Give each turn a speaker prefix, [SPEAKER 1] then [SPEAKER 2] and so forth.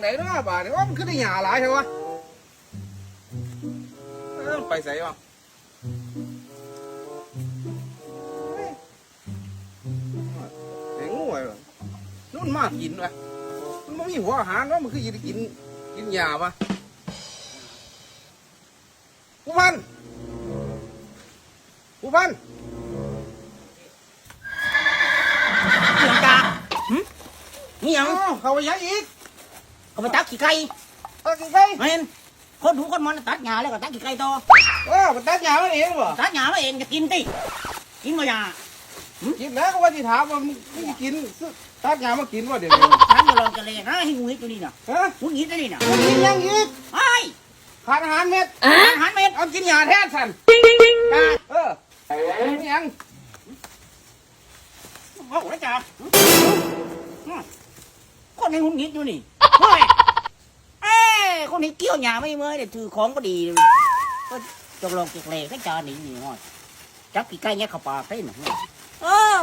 [SPEAKER 1] ไหนเนาะบาดนี้ว่ามันขึ้นได้หยาหลายใช่ปะเอ้าไปใส่วะไอ้งูไอ้วะนู่นมากินวะมันไม่มีหัวอาหารเนาะมันคือยินกินกินหญ้าปะผู้พันผู้พัน
[SPEAKER 2] เสียงกาหึนี่หยัง
[SPEAKER 1] เอ้าเขาไปยังอีก
[SPEAKER 2] ก็ไปตักขี้ไก่
[SPEAKER 1] เออกินไก่
[SPEAKER 2] เห็นคนถูคนมันตัดหญ้าแล้วก็ตักขี้ไก่ต่อ
[SPEAKER 1] เออมันตัดหญ้ามันเองบ่
[SPEAKER 2] ตัดหญ้ามาเองจะกินติกินมาหญ้า
[SPEAKER 1] กินแล้วก็ว่าที่ถามว่ามึงมึงสิกินตัดหญ้ามากินว่าเดี๋ยวนี้
[SPEAKER 2] ฉันจะลองจะเลยนะให้งูหิดตัวนี้น่ะ
[SPEAKER 1] ฮะ
[SPEAKER 2] งูหิดตัวนี้น่ะ
[SPEAKER 1] มึงกินยังอีก
[SPEAKER 2] ไอ้
[SPEAKER 1] ขาดอาหารเม็ด
[SPEAKER 2] อาหารเม็ด
[SPEAKER 1] เอากินหญ้าแทนสัน
[SPEAKER 2] กา
[SPEAKER 1] เออนี่ยัง
[SPEAKER 2] โอ้โหจ้าคนในงูหิดอยู่นี่ เฮ้ยเอ้คนนี้เกี่ยวหญ้าไม่เมื่อยเดี๋ยวถือของก็ดีเลยก็จงลองเกล็ดให้จาหนีหนีหน่อยจับขี้ไก่แงะเข้าปากให้หน่อยเออ